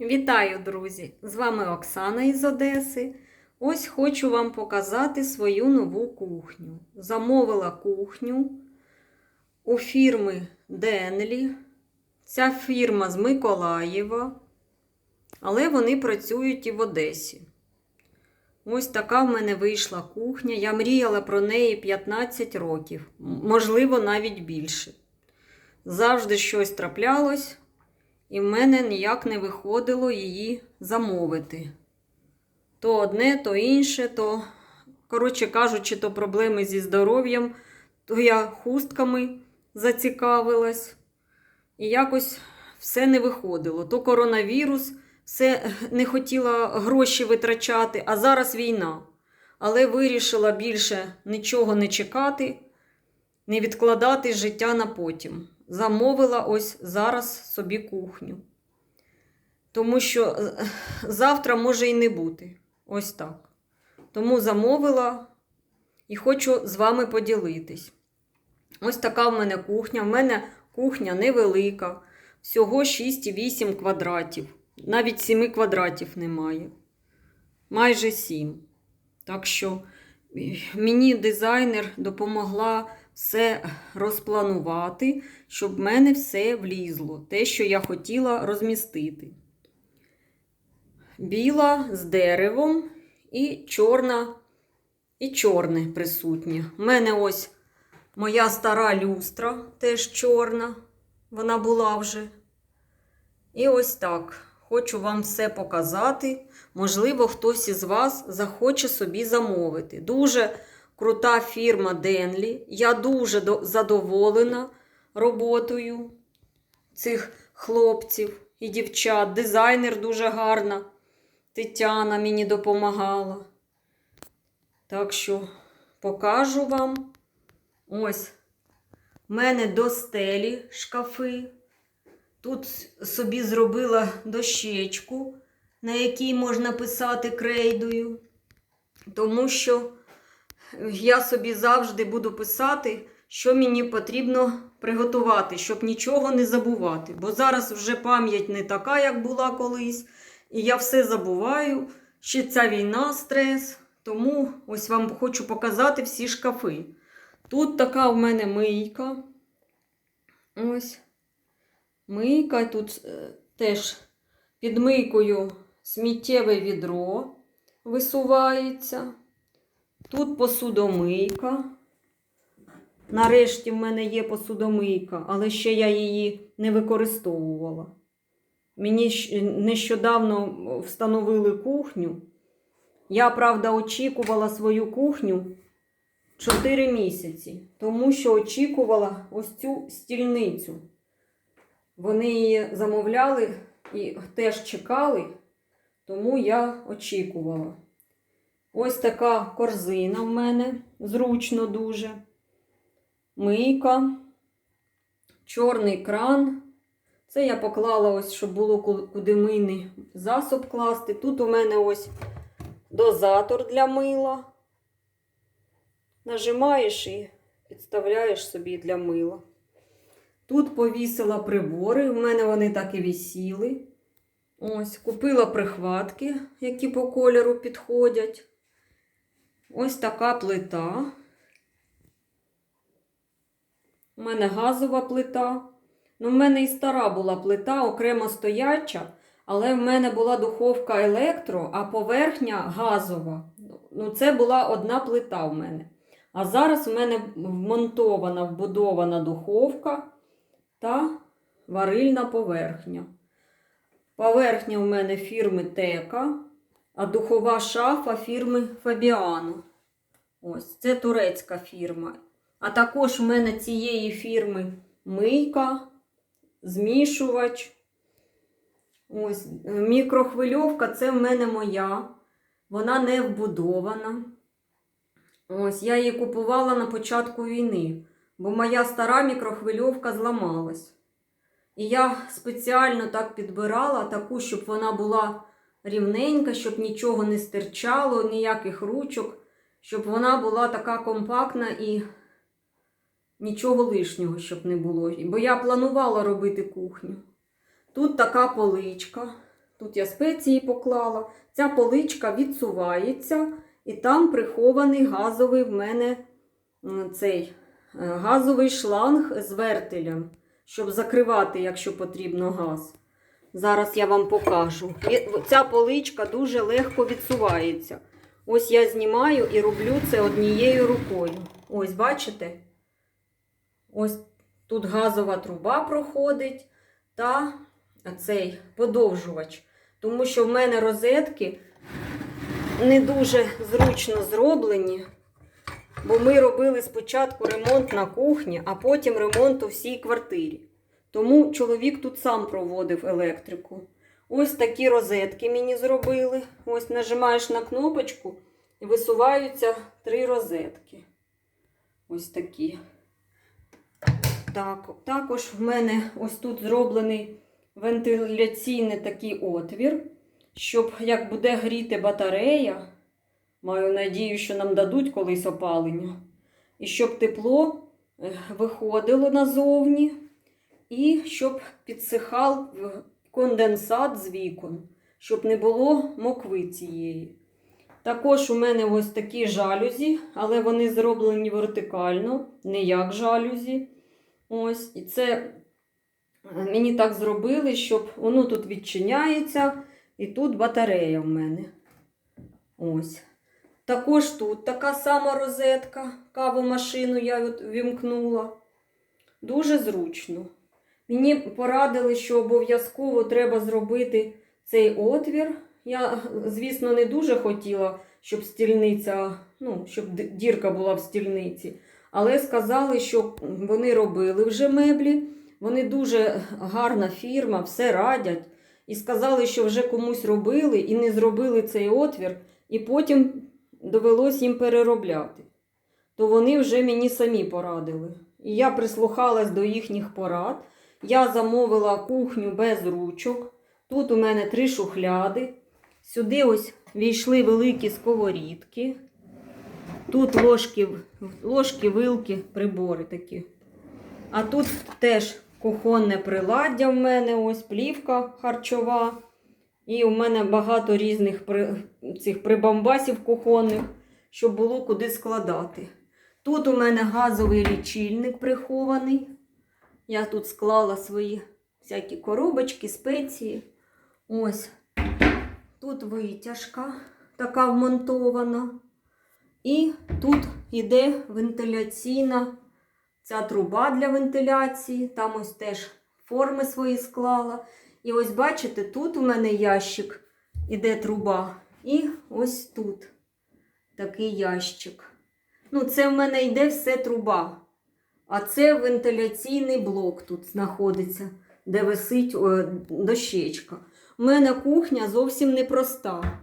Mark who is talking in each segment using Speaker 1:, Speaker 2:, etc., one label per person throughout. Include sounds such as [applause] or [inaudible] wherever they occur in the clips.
Speaker 1: Вітаю, друзі! З вами Оксана із Одеси. Ось хочу вам показати свою нову кухню. Замовила кухню у фірми Денлі. Ця фірма з Миколаєва, але вони працюють і в Одесі. Ось така в мене вийшла кухня. Я мріяла про неї 15 років, можливо, навіть більше. Завжди щось траплялось, і в мене ніяк не виходило її замовити. То одне, то інше, то, коротше кажучи, то проблеми зі здоров'ям, то я хустками зацікавилась. І якось все не виходило. То коронавірус, все [laughs] не хотіла гроші витрачати, а зараз війна. Але вирішила більше нічого не чекати, не відкладати життя на потім. Замовила ось зараз собі кухню. Тому що е, завтра може і не бути. Ось так. Тому замовила і хочу з вами поділитись. Ось така в мене кухня. В мене кухня невелика, всього 6,8 квадратів. Навіть 7 квадратів немає. Майже 7. Так що е, мені дизайнер допомогла все розпланувати, щоб в мене все влізло. Те, що я хотіла розмістити. Біла з деревом і чорна, і чорне присутнє. У мене ось моя стара люстра, теж чорна. Вона була вже. І ось так. Хочу вам все показати. Можливо, хтось із вас захоче собі замовити. Дуже крута фірма Денлі. Я дуже задоволена роботою цих хлопців і дівчат. Дизайнер дуже гарна. Тетяна мені допомагала. Так що покажу вам. Ось. У мене до стелі шкафи. Тут собі зробила дощечку, на якій можна писати крейдою. Тому що я собі завжди буду писати, що мені потрібно приготувати, щоб нічого не забувати. Бо зараз вже пам'ять не така, як була колись. І я все забуваю. Ще ця війна, стрес. Тому ось вам хочу показати всі шкафи. Тут така в мене мийка. Ось. Мийка. Тут е, теж під мийкою сміттєве відро висувається. Тут посудомийка. Нарешті в мене є посудомийка, але ще я її не використовувала. Мені нещодавно встановили кухню. Я, правда, очікувала свою кухню 4 місяці, тому що очікувала ось цю стільницю. Вони її замовляли і теж чекали, тому я очікувала. Ось така корзина в мене, зручно дуже. Мийка, чорний кран. Це я поклала ось, щоб було куди мийний засоб класти. Тут у мене ось дозатор для мила. Нажимаєш і підставляєш собі для мила. Тут повісила прибори, в мене вони так і висіли. Ось, купила прихватки, які по кольору підходять. Ось така плита. У мене газова плита. Ну, в мене і стара була плита, окремо стояча, але в мене була духовка електро, а поверхня газова. Ну, це була одна плита в мене. А зараз в мене вмонтована, вбудована духовка та варильна поверхня. Поверхня в мене фірми Тека, а духова шафа фірми Фабіано. Ось, це турецька фірма. А також в мене цієї фірми мийка, змішувач. Ось, мікрохвильовка це в мене моя. Вона не вбудована. Ось, я її купувала на початку війни, бо моя стара мікрохвильовка зламалась. І я спеціально так підбирала таку, щоб вона була рівненька, щоб нічого не стирчало, ніяких ручок, щоб вона була така компактна і нічого лишнього, щоб не було. Бо я планувала робити кухню. Тут така поличка Тут я спеції поклала. Ця поличка відсувається, і там прихований газовий в мене цей е, газовий шланг з вертелем, щоб закривати, якщо потрібно газ. Зараз я вам покажу. Ця поличка дуже легко відсувається. Ось я знімаю і роблю це однією рукою. Ось, бачите? Ось тут газова труба проходить та цей подовжувач. Тому що в мене розетки не дуже зручно зроблені. Бо ми робили спочатку ремонт на кухні, а потім ремонт у всій квартирі. Тому чоловік тут сам проводив електрику. Ось такі розетки мені зробили. Ось нажимаєш на кнопочку і висуваються три розетки. Ось такі. Так, також в мене ось тут зроблений вентиляційний такий отвір, щоб як буде гріти батарея, маю надію, що нам дадуть колись опалення, і щоб тепло е, виходило назовні, і щоб підсихав конденсат з вікон, щоб не було мокви цієї. Також у мене ось такі жалюзі, але вони зроблені вертикально, не як жалюзі. Ось, і це е, мені так зробили, щоб воно тут відчиняється, і тут батарея в мене. Ось. Також тут така сама розетка, кавомашину я вімкнула. Дуже зручно. Мені порадили, що обов'язково треба зробити цей отвір. Я, звісно, не дуже хотіла, щоб стільниця, ну, щоб дірка була в стільниці. Але сказали, що вони робили вже меблі. Вони дуже гарна фірма, все радять. І сказали, що вже комусь робили і не зробили цей отвір, і потім довелось їм переробляти. То вони вже мені самі порадили. І я прислухалась до їхніх порад. Я замовила кухню без ручок. Тут у мене три шухляди. Сюди ось війшли великі сковорідки. Тут ложки, ложки, вилки, прибори такі. А тут теж кухонне приладдя в мене, ось плівка харчова. І у мене багато різних при, цих прибамбасів кухонних, щоб було куди складати. Тут у мене газовий лічильник прихований. Я тут склала свої всякі коробочки, спеції. Ось. Тут витяжка така вмонтована. І тут йде вентиляційна ця труба для вентиляції. Там ось теж форми свої склала. І ось бачите, тут у мене ящик іде труба. І ось тут такий ящик. Ну, це в мене йде все труба. А це вентиляційний блок тут знаходиться, де висить дощечка. У мене кухня зовсім непроста.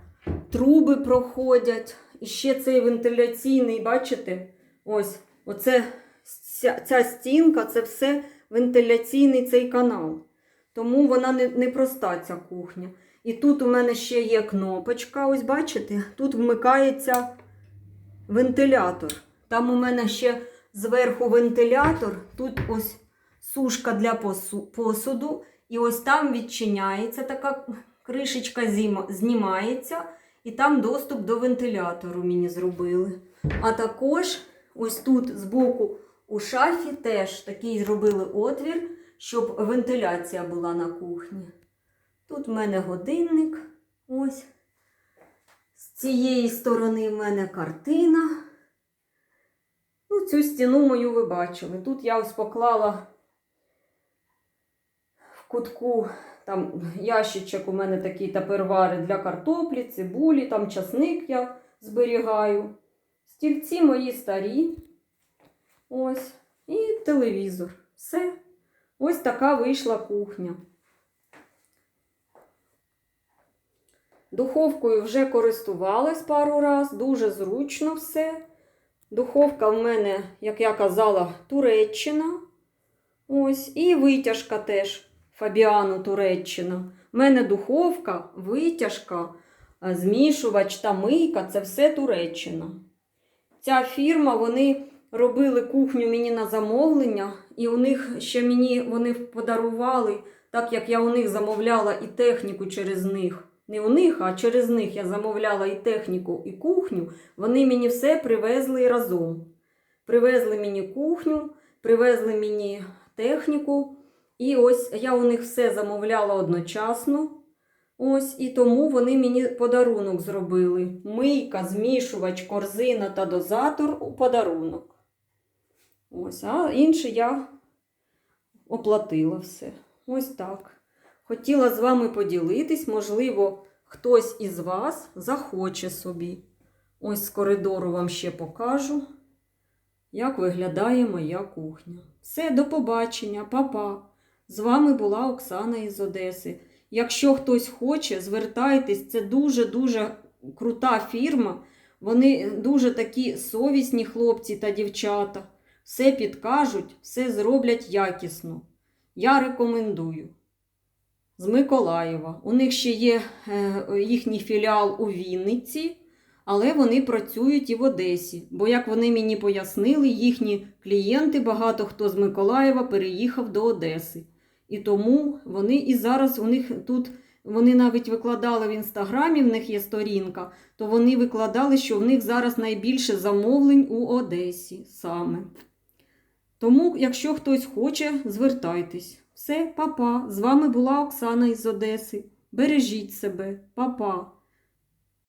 Speaker 1: Труби проходять. І ще цей вентиляційний, бачите? Ось, оце ця, ця стінка, це все вентиляційний цей канал. Тому вона не, непроста, ця кухня. І тут у мене ще є кнопочка, ось бачите? Тут вмикається вентилятор. Там у мене ще зверху вентилятор, тут ось сушка для посуду. І ось там відчиняється така кришечка знімається, і там доступ до вентилятору мені зробили. А також ось тут збоку у шафі теж такий зробили отвір, щоб вентиляція була на кухні. Тут в мене годинник. Ось. З цієї сторони в мене картина. Цю стіну мою ви бачили. Тут я ось поклала в кутку там ящичок у мене такий тапервари для картоплі, цибулі, там часник я зберігаю. Стільці мої старі. Ось. І телевізор. Все. Ось така вийшла кухня. Духовкою вже користувалась пару раз, дуже зручно все. Духовка в мене, як я казала, Туреччина. Ось, і витяжка теж Фабіану Туреччина. У мене духовка, витяжка, е, змішувач та мийка це все Туреччина. Ця фірма, вони робили кухню мені на замовлення, і у них ще мені вони подарували так як я у них замовляла і техніку через них. Не у них, а через них я замовляла і техніку, і кухню, вони мені все привезли разом. Привезли мені кухню, привезли мені техніку. І ось я у них все замовляла одночасно. Ось, і тому вони мені подарунок зробили. Мийка, змішувач, корзина та дозатор у подарунок. Ось, а інше я оплатила все. Ось так. Хотіла з вами поділитись, можливо, хтось із вас захоче собі. Ось з коридору вам ще покажу, як виглядає моя кухня. Все, до побачення, па-па. З вами була Оксана із Одеси. Якщо хтось хоче, звертайтесь, це дуже-дуже крута фірма. Вони дуже такі совісні хлопці та дівчата. Все підкажуть, все зроблять якісно. Я рекомендую. З Миколаєва. У них ще є е, їхній філіал у Вінниці, але вони працюють і в Одесі. Бо, як вони мені пояснили, їхні клієнти, багато хто з Миколаєва переїхав до Одеси. І тому вони і зараз у них тут, вони навіть викладали в інстаграмі, в них є сторінка, то вони викладали, що в них зараз найбільше замовлень у Одесі саме. Тому, якщо хтось хоче, звертайтесь. Все, па-па. З вами була Оксана із Одеси. Бережіть себе, па-па.